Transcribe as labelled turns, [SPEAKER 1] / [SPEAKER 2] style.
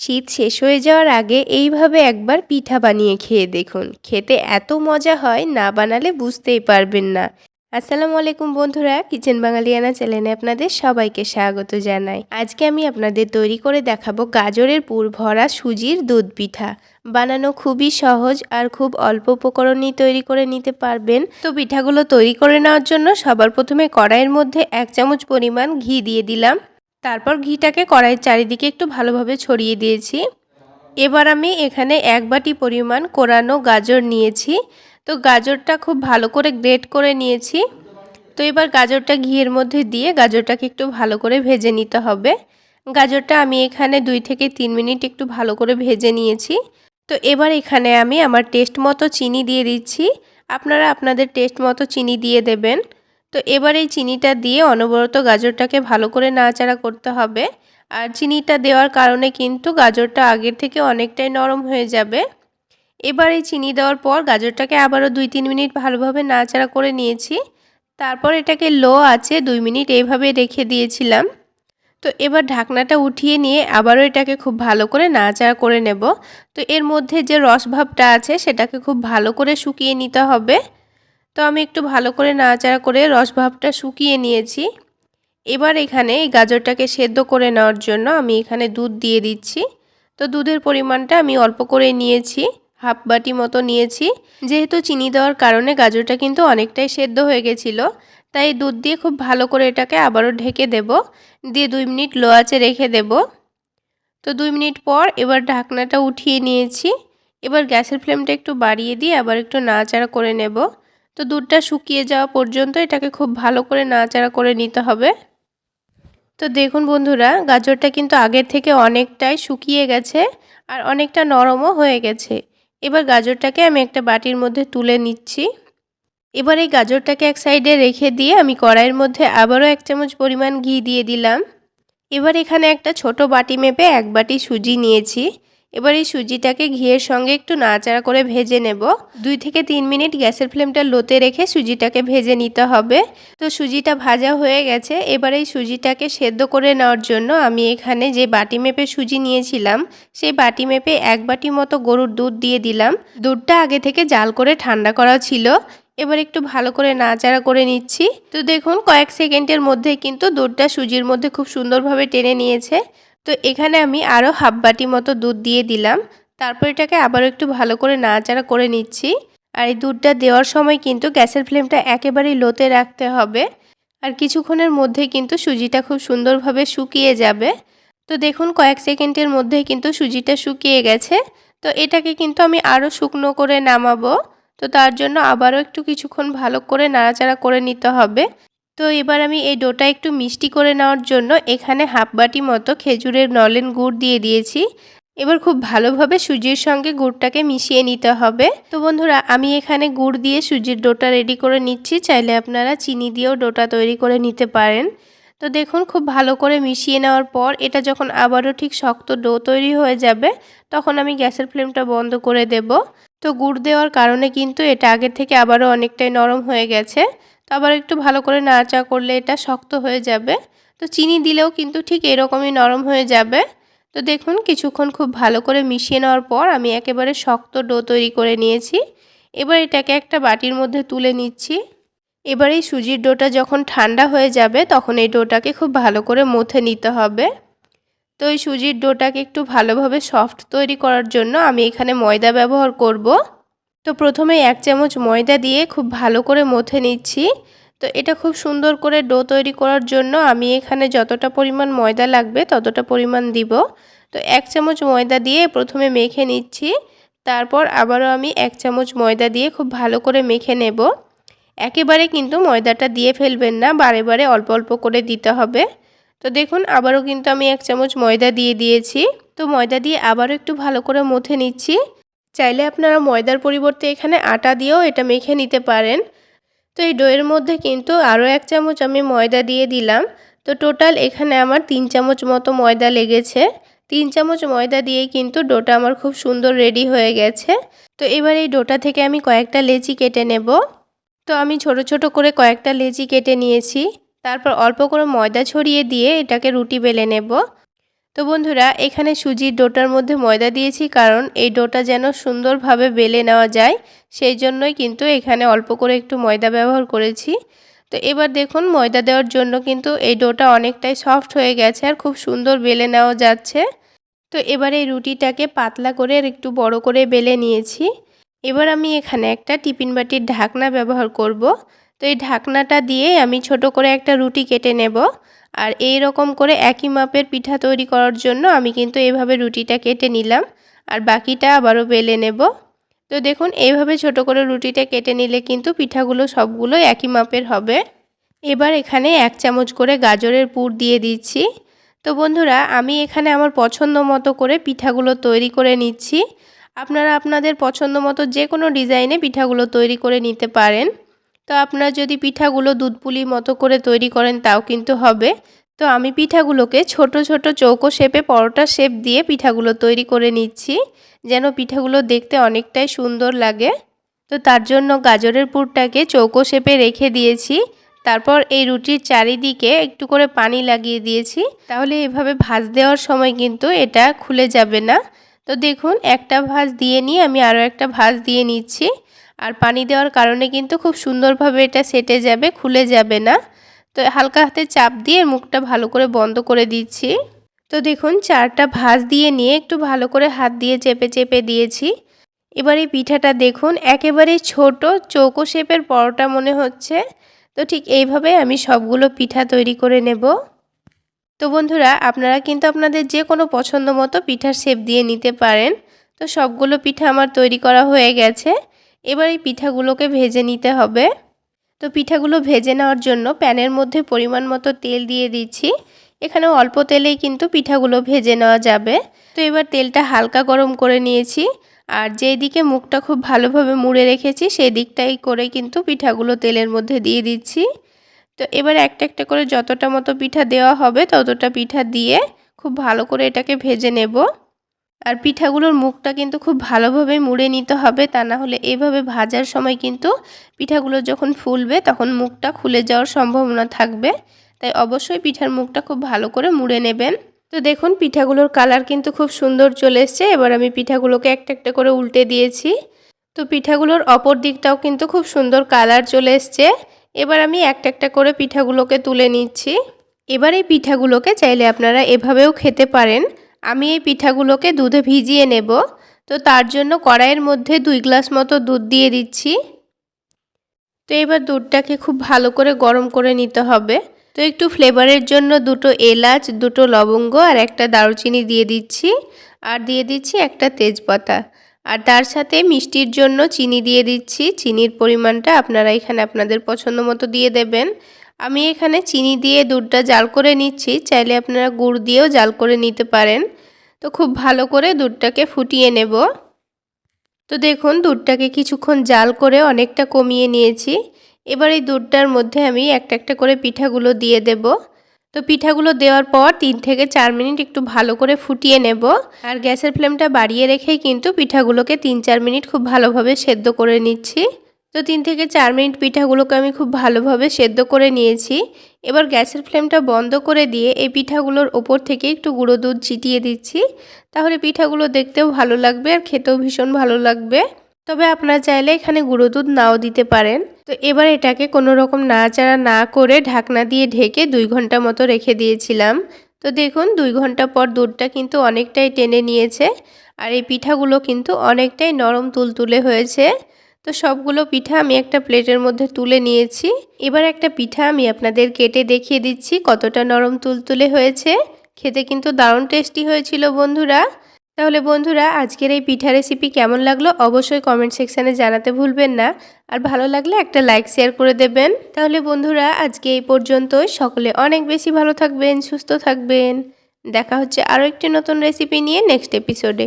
[SPEAKER 1] শীত শেষ হয়ে যাওয়ার আগে এইভাবে একবার পিঠা বানিয়ে খেয়ে দেখুন। খেতে এত মজা হয়, না বানালে বুঝতেই পারবেন না। আসসালামু আলাইকুম বন্ধুরা, কিচেন বাঙালিয়ানা চ্যানেলে আপনাদের সবাইকে স্বাগত জানাই। আজকে আমি আপনাদের তৈরি করে দেখাবো গাজরের পুর ভরা সুজির দুধ পিঠা। বানানো খুবই সহজ আর খুব অল্প উপকরণই তৈরি করে নিতে পারবেন। তো পিঠাগুলো তৈরি করে নেওয়ার জন্য সবার প্রথমে কড়াইয়ের মধ্যে এক চামচ পরিমাণ ঘি দিয়ে দিলাম। তারপর ঘিটাকে কড়াইয়ের চারিদিকে একটু ভালোভাবে ছড়িয়ে দিয়েছি। এবার আমি এখানে এক বাটি পরিমাণ কোরানো গাজর নিয়েছি। তো গাজরটা খুব ভালো করে গ্রেট করে নিয়েছি। তো এবার গাজরটা ঘিয়ের মধ্যে দিয়ে গাজরটাকে একটু ভালো করে ভেজে নিতে হবে। গাজরটা আমি এখানে দুই থেকে তিন মিনিট একটু ভালো করে ভেজে নিয়েছি। তো এবার এখানে আমি আমার টেস্ট মতো চিনি দিয়ে দিচ্ছি। আপনারা আপনাদের টেস্ট মতো চিনি দিয়ে দেবেন। তো এবার এই চিনিটা দিয়ে অনবরত গাজরটাকে ভালো করে নাড়াচাড়া করতে হবে। আর চিনিটা দেওয়ার কারণে কিন্তু গাজরটা আগের থেকে অনেকটাই নরম হয়ে যাবে। এবার এই চিনি দেওয়ার পর গাজরটাকে আবারও দুই তিন মিনিট ভালোভাবে নাড়াচাড়া করে নিয়েছি। তারপর এটাকে লো আছে দুই মিনিট এইভাবে রেখে দিয়েছিলাম। তো এবার ঢাকনাটা উঠিয়ে নিয়ে আবারও এটাকে খুব ভালো করে নাড়াচাড়া করে নেব। তো এর মধ্যে যে রসভাবটা আছে সেটাকে খুব ভালো করে শুকিয়ে নিতে হবে। তো আমি একটু ভালো করে নাড়াচাড়া করে রসভাবটা শুকিয়ে নিয়েছি। এবার এখানে এই গাজরটাকে সেদ্ধ করে নেওয়ার জন্য আমি এখানে দুধ দিয়ে দিচ্ছি। তো দুধের পরিমাণটা আমি অল্প করে নিয়েছি, হাফ বাটি মতো নিয়েছি। যেহেতু চিনি দেওয়ার কারণে গাজরটা কিন্তু অনেকটাই সেদ্ধ হয়ে গেছিল, তাই দুধ দিয়ে খুব ভালো করে এটাকে আবারও ঢেকে দেব। দিয়ে দুই মিনিট লো আঁচে রেখে দেব। তো দুই মিনিট পর এবার ঢাকনাটা উঠিয়ে নিয়েছি। এবার গ্যাসের ফ্লেমটা একটু বাড়িয়ে দিয়ে আবার একটু নাড়াচাড়া করে নেব। তো দুধটা শুকিয়ে যাওয়া পর্যন্ত এটাকে খুব ভালো করে নাড়াচাড়া করে নিতে হবে। তো দেখুন বন্ধুরা, গাজরটা কিন্তু আগের থেকে অনেকটাই শুকিয়ে গেছে আর অনেকটা নরমও হয়ে গেছে। এবার গাজরটাকে আমি একটা বাটির মধ্যে তুলে নিচ্ছি। এবার এই গাজরটাকে এক সাইডে রেখে দিয়ে আমি কড়াইয়ের মধ্যে আবারও এক চামচ পরিমাণ ঘি দিয়ে দিলাম। এবার এখানে একটা ছোট বাটি মেপে এক বাটি সুজি নিয়েছি। এবার এই সুজিটাকে ঘিয়ের সঙ্গে একটু নাড়াচাড়া করে ভেজে নেব। দুই থেকে তিন মিনিট গ্যাসের ফ্লেমটা লোতে রেখে সুজিটাকে ভেজে নিতে হবে। তো সুজিটা ভাজা হয়ে গেছে। এবার এই সুজিটাকে সেদ্ধ করে নেওয়ার জন্য আমি এখানে যে বাটি মেপে সুজি নিয়েছিলাম, সেই বাটি মেপে এক বাটি মতো গরুর দুধ দিয়ে দিলাম। দুধটা আগে থেকে জাল করে ঠান্ডা করা ছিল। এবার একটু ভালো করে নাচাড়া করে নিচ্ছি। তো দেখুন, কয়েক সেকেন্ডের মধ্যে কিন্তু দুধটা সুজির মধ্যে খুব সুন্দরভাবে টেনে নিয়েছে। তো এখানে আমি আরও হাফ বাটি মতো দুধ দিয়ে দিলাম। তারপর এটাকে আবারও একটু ভালো করে নাড়াচাড়া করে নিচ্ছি। আর এই দুধটা দেওয়ার সময় কিন্তু গ্যাসের ফ্লেমটা একেবারেই লোতে রাখতে হবে। আর কিছুক্ষণের মধ্যে কিন্তু সুজিটা খুব সুন্দরভাবে শুকিয়ে যাবে। তো দেখুন কয়েক সেকেন্ডের মধ্যে কিন্তু সুজিটা শুকিয়ে গেছে। তো এটাকে কিন্তু আমি আরও শুকনো করে নামাবো। তো তার জন্য আবারও একটু কিছুক্ষণ ভালো করে নাড়াচাড়া করে নিতে হবে। তো এবার আমি এই ডোটা একটু মিষ্টি করে নেওয়ার জন্য এখানে হাফ বাটি মতো খেজুরের নলেন গুড় দিয়ে দিয়েছি। এবার খুব ভালোভাবে সুজির সঙ্গে গুড়টাকে মিশিয়ে নিতে হবে। তো বন্ধুরা, আমি এখানে গুড় দিয়ে সুজির ডোটা রেডি করে নিচ্ছি। চাইলে আপনারা চিনি দিয়েও ডোটা তৈরি করে নিতে পারেন। তো দেখুন, খুব ভালো করে মিশিয়ে নেওয়ার পর এটা যখন আবারও ঠিক শক্ত ডো তৈরি হয়ে যাবে, তখন আমি গ্যাসের ফ্লেমটা বন্ধ করে দেব। তো গুড় দেওয়ার কারণে কিন্তু এটা আগের থেকে আবারও অনেকটাই নরম হয়ে গেছে। আবার একটু ভালো করে নাড়াচা করলে এটা শক্ত হয়ে যাবে। তো চিনি দিলেও কিন্তু ঠিক এরকমই নরম হয়ে যাবে। তো দেখুন কিছুক্ষণ খুব ভালো করে মিশিয়ে নেওয়ার পর আমি একেবারে শক্ত ডো তৈরি করে নিয়েছি। এবার এটাকে একটা বাটির মধ্যে তুলে নিচ্ছি। এবার এই সুজির ডোটা যখন ঠান্ডা হয়ে যাবে তখন এই ডোটাকে খুব ভালো করে মথে নিতে হবে। তো এই সুজির ডোটাকে একটু ভালোভাবে সফট তৈরি করার জন্য আমি এখানে ময়দা ব্যবহার করব। তো প্রথমে এক চামচ ময়দা দিয়ে খুব ভালো করে মথে নিচ্ছি। তো এটা খুব সুন্দর করে ডো তৈরি করার জন্য আমি এখানে যতটা পরিমাণ ময়দা লাগবে ততটা পরিমাণ দিব। তো এক চামচ ময়দা দিয়ে প্রথমে মেখে নিচ্ছি, তারপর আবারও আমি এক চামচ ময়দা দিয়ে খুব ভালো করে মেখে নেব। একেবারে কিন্তু ময়দাটা দিয়ে ফেলবেন না, বারে বারে অল্প অল্প করে দিতে হবে। তো দেখুন, আবারও কিন্তু আমি এক চামচ ময়দা দিয়ে দিয়েছি। তো ময়দা দিয়ে আবারও একটু ভালো করে মথে নিচ্ছি। চাইলে আপনারা ময়দার পরিবর্তে এখানে আটা দিয়েও এটা মেখে নিতে পারেন। তো এই ডোয়ের মধ্যে কিন্তু আরও এক চামচ আমি ময়দা দিয়ে দিলাম। তো টোটাল এখানে আমার তিন চামচ মতো ময়দা লেগেছে। তিন চামচ ময়দা দিয়েই কিন্তু ডোটা আমার খুব সুন্দর রেডি হয়ে গেছে। তো এবার এই ডোটা থেকে আমি কয়েকটা লেচি কেটে নেব। তো আমি ছোট ছোট করে কয়েকটা লেচি কেটে নিয়েছি। তারপর অল্প করে ময়দা ছড়িয়ে দিয়ে এটাকে রুটি বেলে নেব। তো বন্ধুরা, এখানে সুজির ডোটার মধ্যে ময়দা দিয়েছি কারণ এই ডোটা যেন সুন্দরভাবে বেলে নেওয়া যায়, সেই জন্যই কিন্তু এখানে অল্প করে একটু ময়দা ব্যবহার করেছি। তো এবার দেখুন, ময়দা দেওয়ার জন্য কিন্তু এই ডোটা অনেকটাই সফট হয়ে গেছে আর খুব সুন্দর বেলে নেওয়া যাচ্ছে। তো এবার এই রুটিটাকে পাতলা করে আর একটু বড় করে বেলে নিয়েছি। এবার আমি এখানে একটা টিফিন বাটির ঢাকনা ব্যবহার করব। তো এই ঢাকনাটা দিয়ে আমি ছোট করে একটা রুটি কেটে নেব। আর এই রকম করে একই মাপের পিঠা তৈরি করার জন্য আমি কিন্তু এইভাবে রুটিটা কেটে নিলাম। আর বাকিটা আবারও বেলে নেব। তো দেখুন এইভাবে ছোট করে রুটিটা কেটে নিলে কিন্তু পিঠাগুলো সবগুলো একই মাপের হবে। এবার এখানে এক চামচ করে গাজরের পুর দিয়ে দিচ্ছি। তো বন্ধুরা, আমি এখানে আমার পছন্দ মতো করে পিঠাগুলো তৈরি করে নিচ্ছি। আপনারা আপনাদের পছন্দ মতো যে কোনো ডিজাইনে পিঠাগুলো তৈরি করে নিতে পারেন। তো আপনারা যদি পিঠাগুলো দুধ পুলি মতো করে তৈরি করেন, তাও কিন্তু হবে। তো আমি পিঠাগুলোকে ছোট ছোট চৌকো শেপে পরোটা শেপ দিয়ে পিঠাগুলো তৈরি করে নিচ্ছি, যেন পিঠাগুলো দেখতে অনেকটাই সুন্দর লাগে। তো তার জন্য গাজরের পুরটাকে চৌকো শেপে রেখে দিয়েছি। তারপর এই রুটির চারিদিকে একটু করে পানি লাগিয়ে দিয়েছি। তাহলে এভাবে ভাজ দেওয়ার সময় কিন্তু এটা খুলে যাবে না। তো দেখুন, একটা ভাজ দিয়ে নিয়ে আমি আরও একটা ভাজ দিয়ে নিচ্ছি। আর পানি দেওয়ার কারণে কিন্তু খুব সুন্দরভাবে এটা সেটে যাবে, খুলে যাবে না। তো হালকা হাতে চাপ দিয়ে মুখটা ভালো করে বন্ধ করে দিচ্ছি। তো দেখুন, চারটা ভাজ দিয়ে নিয়ে একটু ভালো করে হাত দিয়ে চেপে চেপে দিয়েছি। এবার পিঠাটা দেখুন একেবারে ছোট, চৌকো শেপের পরোটা মনে হচ্ছে। তো ঠিক এইভাবে আমি সবগুলো পিঠা তৈরি করে নেব। তো বন্ধুরা, আপনারা কিন্তু আপনাদের যে কোনো পছন্দ মতো পিঠার শেপ দিয়ে নিতে পারেন। তো সবগুলো পিঠা আমার তৈরি করা হয়ে গেছে। এবার এই পিঠাগুলোকে ভেজে নিতে হবে। তো পিঠাগুলো ভেজে নেওয়ার জন্য প্যানের মধ্যে পরিমাণ মতো তেল দিয়ে দিচ্ছি। এখানে অল্প তেলেই কিন্তু পিঠাগুলো ভেজে নেওয়া যাবে। তো এবার তেলটা হালকা গরম করে নিয়েছি। আর যেই দিকে মুখটা খুব ভালোভাবে মুড়ে রেখেছি, সেই দিকটাই করে কিন্তু পিঠাগুলো তেলের মধ্যে দিয়ে দিচ্ছি। তো এবার একটা একটা করে যতটা মতো পিঠা দেওয়া হবে, ততটা পিঠা দিয়ে খুব ভালো করে এটাকে ভেজে নেব। আর পিঠাগুলোর মুখটা কিন্তু খুব ভালোভাবে মুড়ে নিতে হবে, তা না হলে এভাবে ভাজার সময় কিন্তু পিঠাগুলো যখন ফুলবে তখন মুখটা খুলে যাওয়ার সম্ভাবনা থাকবে। তাই অবশ্যই পিঠার মুখটা খুব ভালো করে মুড়ে নেবেন। তো দেখুন, পিঠাগুলোর কালার কিন্তু খুব সুন্দর চলে এসছে। এবার আমি পিঠাগুলোকে একটা একটা করে উল্টে দিয়েছি। তো পিঠাগুলোর অপর দিকটাও কিন্তু খুব সুন্দর কালার চলে এসছে। এবার আমি একটা একটা করে পিঠাগুলোকে তুলে নিচ্ছি। এবার এই পিঠাগুলোকে চাইলে আপনারা এভাবেও খেতে পারেন। আমি এই পিঠাগুলোকে দুধে ভিজিয়ে নেব। তো তার জন্য কড়াইয়ের মধ্যে দুই গ্লাস মতো দুধ দিয়ে দিচ্ছি। তো এবার দুধটাকে খুব ভালো করে গরম করে নিতে হবে। তো একটু ফ্লেভারের জন্য দুটো এলাচ, দুটো লবঙ্গ আর একটা দারুচিনি দিয়ে দিচ্ছি। আর দিয়ে দিচ্ছি একটা তেজপাতা। আর তার সাথে মিষ্টির জন্য চিনি দিয়ে দিচ্ছি। চিনির পরিমাণটা আপনারা এখানে আপনাদের পছন্দ মতো দিয়ে দেবেন। আমি এখানে চিনি দিয়ে দুধটা জাল করে নিচ্ছি। চাইলে আপনারা গুড় দিয়েও জাল করে নিতে পারেন। তো খুব ভালো করে দুধটাকে ফুটিয়ে নেব। তো দেখুন, দুধটাকে কিছুক্ষণ জাল করে অনেকটা কমিয়ে নিয়েছি। এবার এই দুধটার মধ্যে আমি একটা একটা করে পিঠাগুলো দিয়ে দেব। তো পিঠাগুলো দেওয়ার পর তিন থেকে চার মিনিট একটু ভালো করে ফুটিয়ে নেব। আর গ্যাসের ফ্লেমটা বাড়িয়ে রেখেই কিন্তু পিঠাগুলোকে তিন চার মিনিট খুব ভালোভাবে সেদ্ধ করে নিচ্ছি। তো তিন থেকে চার মিনিট পিঠাগুলোকে আমি খুব ভালোভাবে সেদ্ধ করে নিয়েছি। এবার গ্যাসের ফ্লেমটা বন্ধ করে দিয়ে এই পিঠাগুলোর ওপর থেকে একটু গুঁড়ো দুধ ছিটিয়ে দিচ্ছি। তাহলে পিঠাগুলো দেখতেও ভালো লাগবে আর খেতেও ভীষণ ভালো লাগবে। তবে আপনারা চাইলে এখানে গুঁড়ো দুধ নাও দিতে পারেন। তো এবার এটাকে কোনো রকম নাড়াচাড়া না করে ঢাকনা দিয়ে ঢেকে দুই ঘণ্টা মতো রেখে দিয়েছিলাম। তো দেখুন, দুই ঘণ্টা পর দুধটা কিন্তু অনেকটাই টেনে নিয়েছে। আর এই পিঠাগুলো কিন্তু অনেকটাই নরম তুলতুলে হয়েছে। তো সবগুলো পিঠা আমি একটা প্লেটের মধ্যে তুলে নিয়েছি। এবার একটা পিঠা আমি আপনাদের কেটে দেখিয়ে দিচ্ছি কতটা নরম তুলতুলে হয়েছে। খেতে কিন্তু দারুণ টেস্টি হয়েছিল বন্ধুরা। তাহলে বন্ধুরা, আজকের এই পিঠা রেসিপি কেমন লাগল অবশ্যই কমেন্ট সেকশানে জানাতে ভুলবেন না। আর ভালো লাগলে একটা লাইক শেয়ার করে দেবেন। তাহলে বন্ধুরা, আজকে এই পর্যন্তই। সকলে অনেক বেশি ভালো থাকবেন, সুস্থ থাকবেন। দেখা হচ্ছে আরও একটি নতুন রেসিপি নিয়ে নেক্সট এপিসোডে